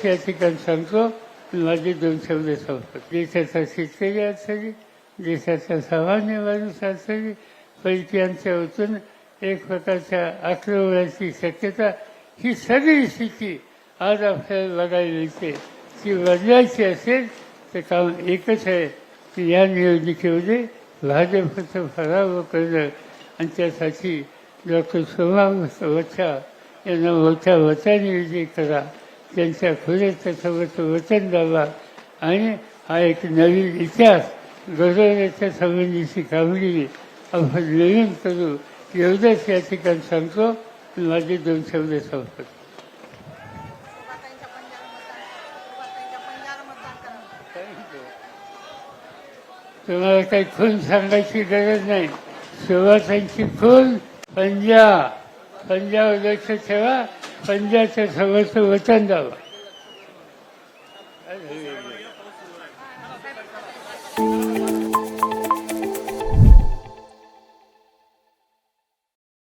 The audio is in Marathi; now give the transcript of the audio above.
एवढंच या ठिकाणी सांगतो माझे दोन शब्द संपत देशाचा शेतकरी असेल देशाचा सामान्य माणूस असेल पैक्यांच्या वतून एक प्रकारच्या आक्रमणाची शक्यता ही सगळी स्थिती आज आपल्याला बघायला मिळते. ती बदलायची असेल तर काम एकच आहे की या निवडणुकीमध्ये भाजपचं पराभव करणं आणि त्यासाठी डॉक्टर सोमा वच्छा यांना मोठ्या वचाने विजय करा. त्यांच्या खुले सगळं वचन द्यावा. आणि हा एक नवीन इतिहास घडवण्याच्या संबंधीची कामगिरी. आपण नवीन करू. एवढंच या ठिकाणी सांगतो. माझे दोन शब्द संपत. तुम्हाला काही खून सांगायची गरज नाही. सुवासांची खून पंजा. पंजाब लक्ष ठेवा. पंजाचं समोरचं वचन द्यावं.